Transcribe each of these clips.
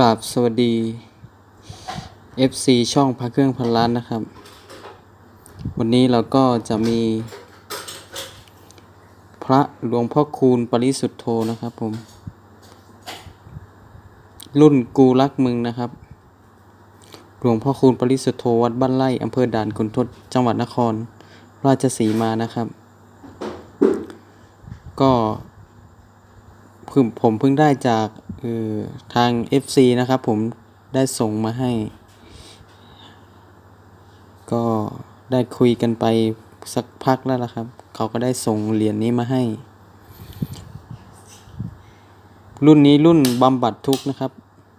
กราบสวัสดี FC ช่องพระเครื่องพันล้านนะครับ วันนี้เราก็จะมี พระหลวงพ่อคูณปริสุทธโธนะครับผม รุ่นกูรักมึงนะครับ หลวงพ่อคูณปริสุทธโธวัดบ้านไร่อำเภอด่านขุนทดจังหวัดนคร ราชสีมานะครับ ก็ผมเพิ่งได้จาก เออทาง FC นะครับผมได้ส่งมาให้ ก็ได้คุยกันไปสักพักแล้วละครับ เขาก็ได้ส่งเหรียญนี้มาให้ รุ่นนี้รุ่นบำบัดทุกนะครับ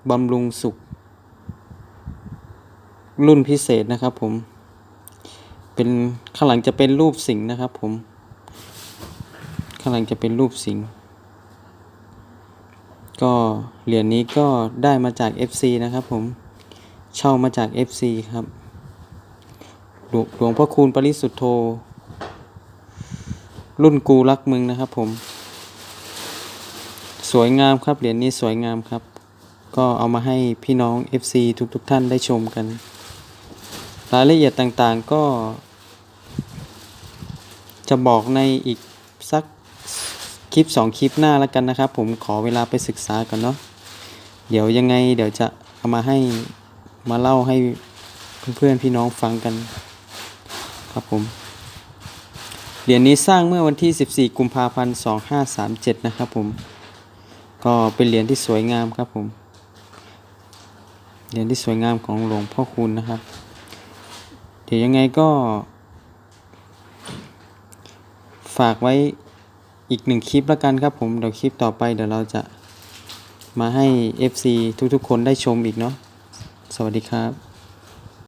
บำรุงสุข รุ่นพิเศษนะครับผม เป็นข้างหลังจะเป็นรูปสิงห์นะครับผม ข้างหลังจะเป็นรูปสิงห์ ก็เหรียญนี้ก็ได้มาจาก FC นะครับผมเช่ามาจาก FC ครับหลวงหลวงพ่อคูณปริสุทธโธ รุ่นกูรักมึงนะครับผม สวยงามครับเหรียญนี้สวยงามครับ ก็เอามาให้พี่น้อง FC ทุกๆทท่านได้ชมกัน รายละเอียดต่างๆก็ จะบอกในอีกสัก คลิปสองคลิปหน้าแล้วกันนะครับ ผมขอเวลาไปศึกษาก่อนเนาะเดี๋ยวยังไงเดี๋ยวจะเอามาให้มาเล่าให้เพื่อนๆพี่น้องฟังกันครับผมเหรียญนี้สร้างเมื่อวันที่ 14 กุมภาพันธ์ 2537 นะครับผม ก็เป็นเหรียญที่สวยงามครับผม เหรียญที่สวยงามของหลวงพ่อคูณนะครับ เดี๋ยวยังไงก็ ฝากไว้ อีกหนึ่งคลิปแล้วกันครับผมเดี๋ยวคลิปต่อไปเดี๋ยวเราจะมาให้ FC ทุกๆ คนได้ชมอีกเนาะสวัสดีครับ